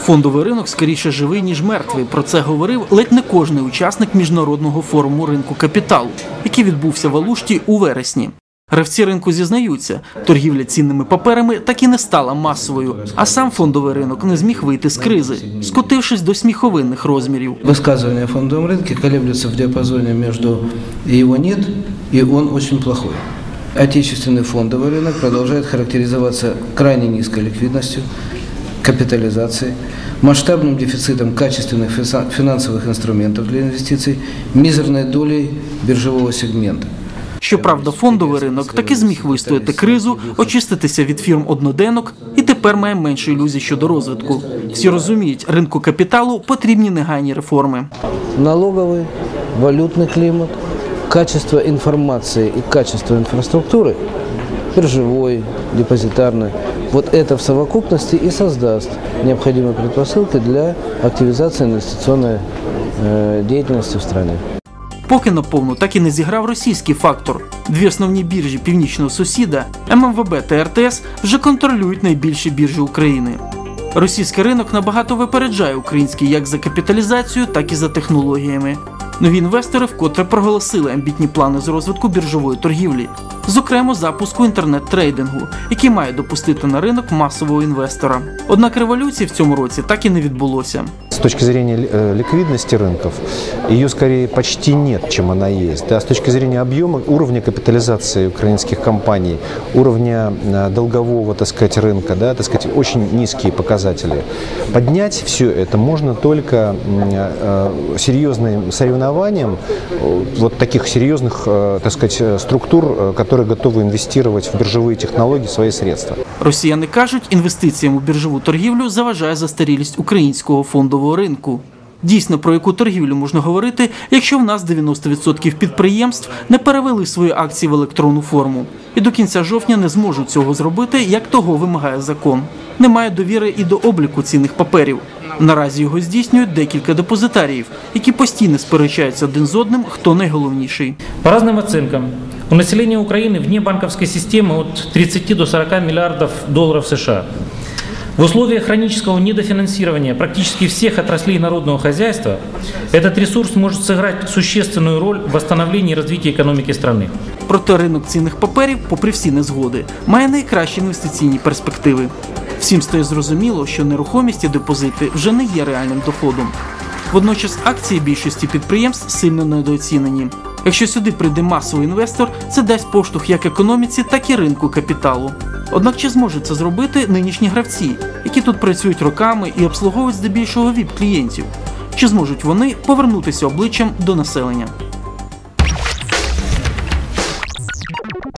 Фондовий ринок скоріше живий, ніж мертвий. Про це говорив ледь не кожний учасник міжнародного форуму ринку капіталу, який відбувся в Алушті у вересні. Гравці ринку зізнаються, торгівля цінними паперами так і не стала масовою, а сам фондовий ринок не зміг вийти з кризи, скотившись до сміховинних розмірів. Высказывания о фондовом рынке колеблются в диапазоне между «его нет» и «он очень плохой». Отечественный фондовый рынок продолжает характеризоваться крайне низкой ликвидностью, капитализацией, масштабным дефицитом качественных фиса- финансовых инструментов для инвестиций, мизерной долей биржевого сегмента. Щоправда, фондовий ринок таки зміг вистояти кризу, очиститися від фірм одноденок і тепер має менше ілюзій щодо розвитку. Всі розуміють, ринку капіталу потрібні негайні реформи. налоговый, валютный климат, качество информации и качество инфраструктуры, биржевой, депозитарной, вот это в совокупности и создаст необходимые предпосылки для активизации инвестиционной э, деятельности в стране. Поки наповну так і не зіграв російський фактор. Дві основні біржі північного сусіда ММВБ та РТС вже контролюють найбільші біржі України. Російський ринок набагато випереджає український як за капіталізацією, так і за технологіями. Нові інвестори вкотре проголосили амбітні плани з розвитку біржової торгівлі, зокрема запуску інтернет-трейдингу, який має допустити на ринок масового інвестора. Однак революції в цьому році так і не відбулося. С точки зрения э, ликвидности рынков, ее скорее почти нет, чем она есть. Да, с точки зрения объема, уровня капитализации украинских компаний, уровня э, долгового, так сказать, рынка, да, так сказать, очень низкие показатели. Поднять все это можно только м, э, серьезным соревнованием э, вот таких серьезных, э, так сказать, э, структур, э, которые готовы инвестировать в биржевые технологии свои средства. Росіяни кажуть, інвестиціям у біржову торгівлю заважає застарілість українського фондового ринку. Дійсно, про яку торгівлю можна говорити, якщо в нас 90% підприємств не перевели свої акції в електронну форму, і до кінця жовтня не зможуть цього зробити, як того вимагає закон. Немає довіри і до обліку цінних паперів. Наразі його здійснюють декілька депозитаріїв, які постійно сперечаються один з одним, хто найголовніший. По разным оценкам, у населения Украины вне банковской системы от 30 до 40 миллиардов долларов США. В условиях хронического недофинансирования практически всех отраслей народного хозяйства этот ресурс может сыграть существенную роль в восстановлении и развитии экономики страны. Проте ринок цінних паперів, попри всі незгоди, має найкращі інвестиційні перспективи. Всім стає зрозуміло, що нерухомість і депозити вже не є реальним доходом. Водночас акції більшості підприємств сильно недооцінені. Якщо сюди прийде масовий інвестор, це дасть поштовх як економіці, так і ринку капіталу. Однак чи зможуть це зробити нинішні гравці, які тут працюють роками і обслуговують здебільшого віп клієнтів? Чи зможуть вони повернутися обличчям до населення?